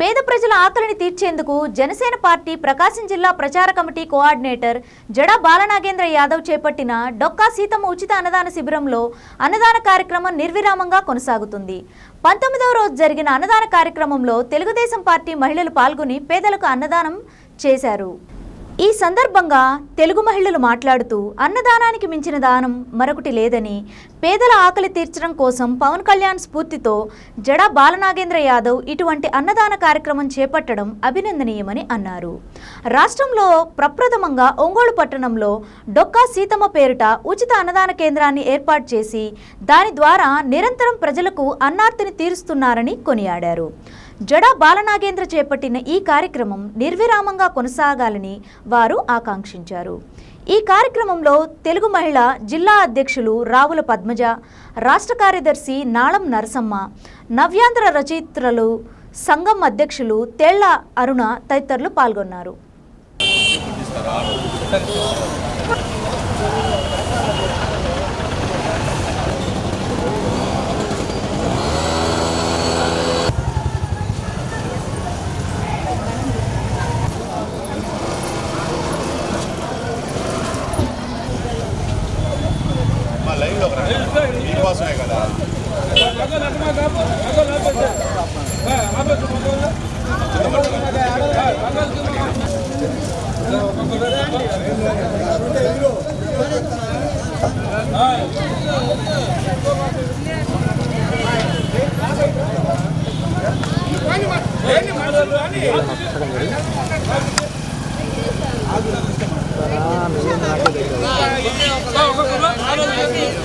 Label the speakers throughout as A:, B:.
A: పేద ప్రజల ఆకలిని తీర్చేందుకు జనసేన పార్టీ ప్రకాశం జిల్లా ప్రచార కమిటీ కోఆర్డినేటర్ జడా బాలనాగేంద్ర యాదవ్ చేపట్టిన డొక్కా సీతమ్మ ఉచిత అన్నదాన శిబిరంలో అన్నదాన కార్యక్రమం నిర్విరామంగా కొనసాగుతుంది. పంతొమ్మిదవ రోజు జరిగిన అన్నదాన కార్యక్రమంలో తెలుగుదేశం పార్టీ మహిళలు పాల్గొని పేదలకు అన్నదానం చేశారు. ఈ సందర్భంగా తెలుగు మహిళలు మాట్లాడుతూ అన్నదానానికి మించిన దానం మరొకటి లేదని పేదల ఆకలి తీర్చడం కోసం పవన్ కళ్యాణ్ స్ఫూర్తితో జడా బాలనాగేంద్ర యాదవ్ ఇటువంటి అన్నదాన కార్యక్రమం చేపట్టడం అభినందనీయమని అన్నారు. రాష్ట్రంలో ప్రప్రథమంగా ఒంగోలు పట్టణంలో డొక్కా సీతమ్మ పేరిట ఉచిత అన్నదాన కేంద్రాన్ని ఏర్పాటు చేసి దాని ద్వారా నిరంతరం ప్రజలకు అన్నార్తిని తీరుస్తున్నారని కొనియాడారు. జడా బాలనాగేంద్ర చేపట్టిన ఈ కార్యక్రమం నిర్విరామంగా కొనసాగాలని వారు ఆకాంక్షించారు. ఈ కార్యక్రమంలో తెలుగు మహిళ జిల్లా అధ్యక్షులు రావుల పద్మజ రాష్ట్ర కార్యదర్శి నాళం నరసమ్మ నవ్యాంధ్ర రచయిత్రలు సంఘం అధ్యక్షులు తేళ్ళ అరుణ తదితరులు పాల్గొన్నారు.
B: Hey!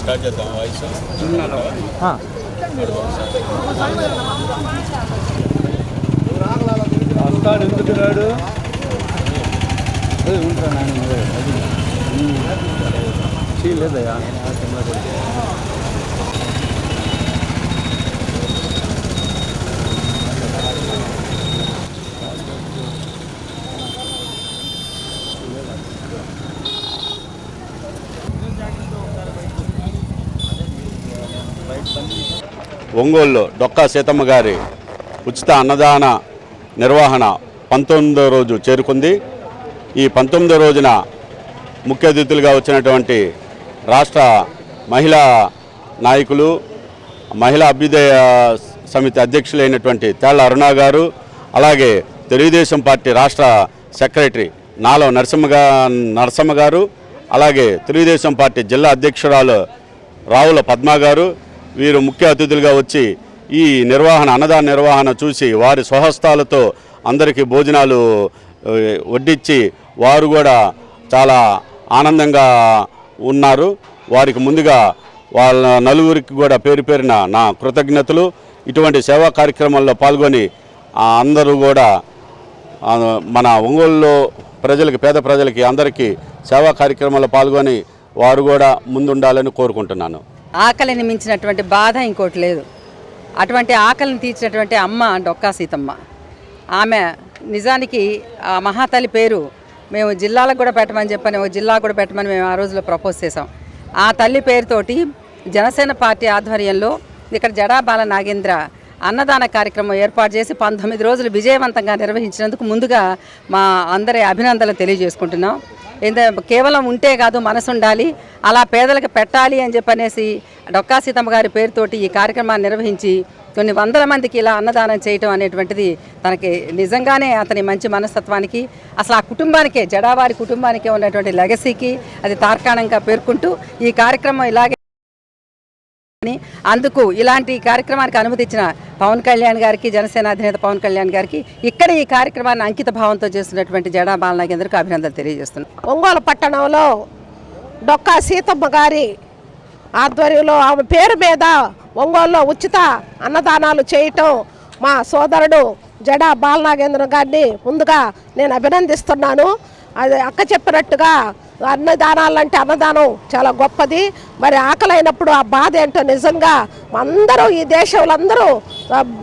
B: స్టార్ట్ చేద్దాం వాయిస్
C: వస్తాడు ఎందుకు రాడు? ఉంటా నాయన చేయలేదయ్యా
B: ఒంగోలులో డొక్కా సీతమ్మ గారి ఉచిత అన్నదాన నిర్వహణ పంతొమ్మిదో రోజు చేరుకుంది. ఈ పంతొమ్మిదో రోజున ముఖ్య అతిథులుగా వచ్చినటువంటి రాష్ట్ర మహిళా నాయకులు మహిళా అభ్యుదయ సమితి అధ్యక్షులైనటువంటి తేళ్ళ అరుణ గారు అలాగే తెలుగుదేశం పార్టీ రాష్ట్ర సెక్రటరీ నాలో నరసింహ నరసమ్మ గారు అలాగే తెలుగుదేశం పార్టీ జిల్లా అధ్యక్షురాలు రావుల పద్మ గారు వీరు ముఖ్య అతిథులుగా వచ్చి ఈ నిర్వహణ అన్నదాన నిర్వహణ చూసి వారి స్వహస్తాలతో అందరికీ భోజనాలు వడ్డించి వారు కూడా చాలా ఆనందంగా ఉన్నారు. వారికి ముందుగా వాళ్ళ నలుగురికి కూడా పేరు పేరిన నా కృతజ్ఞతలు. ఇటువంటి సేవా కార్యక్రమాల్లో పాల్గొని అందరూ కూడా మన ఒంగోలులో ప్రజలకి పేద ప్రజలకి అందరికీ సేవా కార్యక్రమాల్లో పాల్గొని వారు కూడా ముందుండాలని కోరుకుంటున్నాను.
D: ఆకలిని మించినటువంటి బాధ ఇంకోటి లేదు. అటువంటి ఆకలిని తీర్చినటువంటి అమ్మ డొక్కా సీతమ్మ. ఆమె నిజానికి ఆ మహాతల్లి పేరు మేము జిల్లాలకు కూడా పెట్టమని చెప్పని ఒక జిల్లా కూడా పెట్టమని మేము ఆ రోజులో ప్రపోజ్ చేసాం ఆ తల్లి పేరుతోటి జనసేన పార్టీ ఆధ్వర్యంలో ఇక్కడ జడాబాల నాగేంద్ర అన్నదాన కార్యక్రమం ఏర్పాటు చేసి పంతొమ్మిది రోజులు విజయవంతంగా నిర్వహించినందుకు ముందుగా మా అందరి అభినందనలు తెలియజేసుకుంటున్నాం. కేవలం ఉంటే కాదు మనసు ఉండాలి అలా పేదలకు పెట్టాలి అని చెప్పనేసి డొక్కా సీతమ్మ గారి పేరుతోటి ఈ కార్యక్రమాన్ని నిర్వహించి కొన్ని వందల మందికి ఇలా అన్నదానం చేయటం అనేటువంటిది తనకి నిజంగానే అతని మంచి మనస్తత్వానికి అసలు ఆ కుటుంబానికే జడావారి కుటుంబానికే ఉన్నటువంటి లెగసీకి అది తార్కాణంగా పేర్కొంటూ ఈ కార్యక్రమం ఇలాగే అందుకు ఇలాంటి కార్యక్రమానికి అనుమతి ఇచ్చిన పవన్ కళ్యాణ్ గారికి జనసేన అధినేత పవన్ కళ్యాణ్ గారికి ఇక్కడ ఈ కార్యక్రమాన్ని అంకిత భావంతో చేస్తున్నటువంటి జడా బాలనాగేంద్రకు అభినందనలు తెలియజేస్తున్నాను
E: ఒంగోలు పట్టణంలో డొక్కా సీతమ్మ గారి ఆధ్వర్యంలో ఆమె పేరు మీద ఒంగోలులో ఉచిత అన్నదానాలు చేయటం మా సోదరుడు జడా బాలనాగేంద్ర గారిని ముందుగా నేను అభినందిస్తున్నాను. అది అక్క చెప్పినట్టుగా అన్నదానాలంటే అన్నదానం చాలా గొప్పది. మరి ఆకలైనప్పుడు ఆ బాధ ఏంటో నిజంగా అందరూ ఈ దేశంలో అందరూ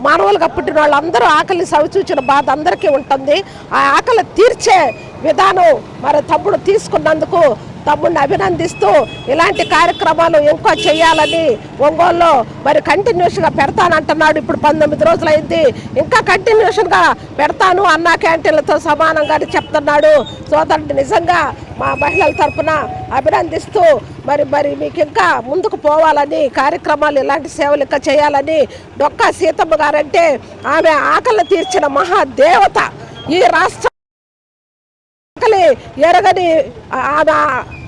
E: మానవులుగా పుట్టిన వాళ్ళందరూ ఆకలి సవిచూచిన బాధ అందరికీ ఉంటుంది. ఆ ఆకలి తీర్చే విధానం మరి తమ్ముడు తీసుకున్నందుకు తమ్ముడిని అభినందిస్తూ ఇలాంటి కార్యక్రమాలు ఇంకా చేయాలని ఒంగోలులో మరి కంటిన్యూషన్గా పెడతానంటున్నాడు. ఇప్పుడు పంతొమ్మిది రోజులైంది. ఇంకా కంటిన్యూషన్గా పెడతాను అన్నా క్యాంటీన్లతో సమానంగా చెప్తున్నాడు. సోదరుడు నిజంగా మా మహిళల తరపున అభినందిస్తూ మరి మరి మీకు ఇంకా ముందుకు పోవాలని కార్యక్రమాలు ఇలాంటి సేవలు ఇంకా చేయాలని డొక్కా సీతమ్మ గారంటే ఆమె ఆకలి తీర్చిన మహాదేవత ఈ రాష్ట్ర ఎరగని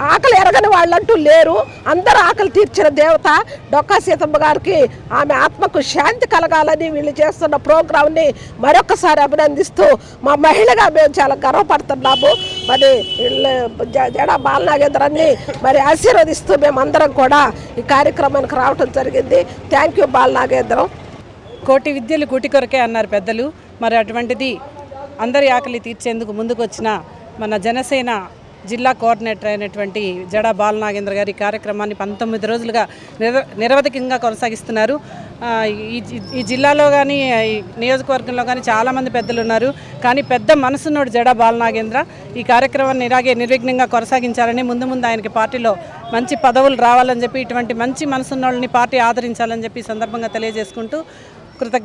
E: ఆకలి ఎరగని వాళ్ళంటూ లేరు. అందరూ ఆకలి తీర్చిన దేవత డొక్కా సీతమ్మ గారికి ఆమె ఆత్మకు శాంతి కలగాలని వీళ్ళు చేస్తున్న ప్రోగ్రాంని మరొకసారి అభినందిస్తూ మా మహిళగా మేము చాలా గర్వపడుతున్నాము. మరి జడా జ- బాలనాగేంద్రాన్ని మరి ఆశీర్వదిస్తూ మేమందరం కూడా ఈ కార్యక్రమానికి రావటం జరిగింది. Thank you Balanagendram.
F: కోటి విద్యలు కూటి కొరకే అన్నారు పెద్దలు. మరి అటువంటిది అందరి ఆకలి తీర్చేందుకు ముందుకు వచ్చిన మన జనసేన జిల్లా కోఆర్డినేటర్ అయినటువంటి జడా బాలనాగేంద్ర గారి కార్యక్రమాన్ని పంతొమ్మిది రోజులుగా నిరవధికంగా కొనసాగిస్తున్నారు. ఈ జి- ఈ జిల్లాలో కానీ ఈ నియోజకవర్గంలో కానీ చాలామంది పెద్దలు ఉన్నారు. కానీ పెద్ద మనసున్నోడు జడా బాలనాగేంద్ర ఈ కార్యక్రమాన్ని ఇలాగే నిర్విఘ్నంగా కొనసాగించాలని ముందు ముందు ఆయనకి పార్టీలో మంచి పదవులు రావాలని చెప్పి ఇటువంటి మంచి మనసున్నోళ్ళని పార్టీ ఆదరించాలని చెప్పి సందర్భంగా తెలియజేసుకుంటూ కృతజ్ఞ